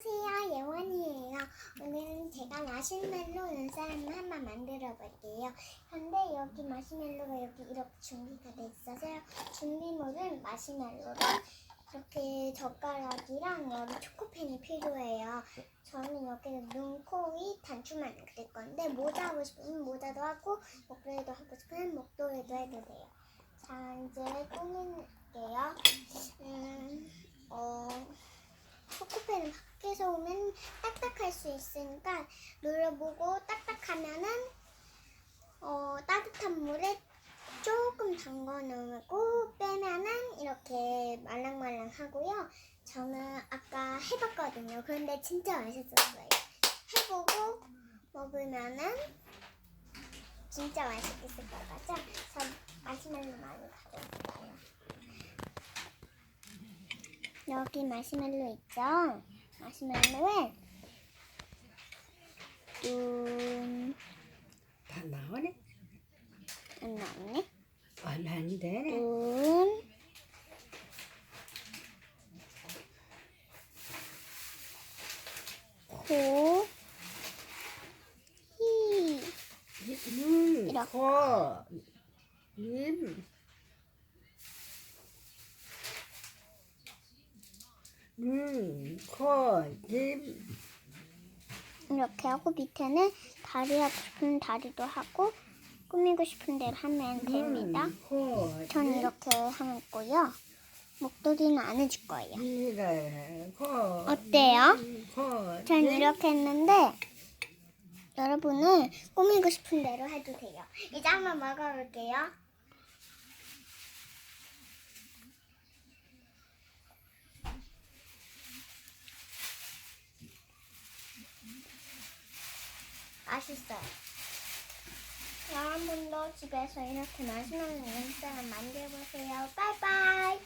안녕하세요 예원이에요. 오늘은 제가 마시멜로 눈사람을 한번 만들어 볼게요. 근데 여기 마시멜로가 여기 이렇게 준비가 돼 있어서요 준비물은 마시멜로랑 이렇게 젓가락이랑 여기 초코펜이 필요해요. 저는 여기는 눈, 코, 입 단추만 그릴 건데 모자 하고 싶으면 모자도 하고 목도리도 하고 싶으면 목도리도 해도 돼요. 자 이제 꾸밀게요 음, 어... 초코펜은 밖에서 오면 딱딱할 수 있으니까 눌러보고 딱딱하면은 어, 따뜻한 물에 조금 담궈 놓고 빼면은 이렇게 말랑말랑 하고요. 저는 아까 해봤거든요. 그런데 진짜 맛있었어요. 해보고 먹으면은 진짜 맛있겠을 것 같죠? 저 마시멜로 많이 가져올까요? 여기 마시멜로 있죠? 마시멜로에 눈, 다 나오네? 안 나오네? 얼마 안 되네. 눈, 코, 히, 눈, 이렇게. 코, 입. 눈, 코, 입. 이렇게 하고 밑에는 다리 하고 싶은 다리도 하고 꾸미고 싶은 대로 하면 됩니다. 눈, 코, 전 입. 이렇게 하면 있고요. 목도리는 안 해줄 거예요. 코. 어때요? 코. 전 입. 이렇게 했는데 여러분은 꾸미고 싶은 대로 해도 돼요. 이제 한번 먹어볼게요. 맛있어요. 여러분도 집에서 이렇게 맛있는 음식을 만들어보세요. 바이바이.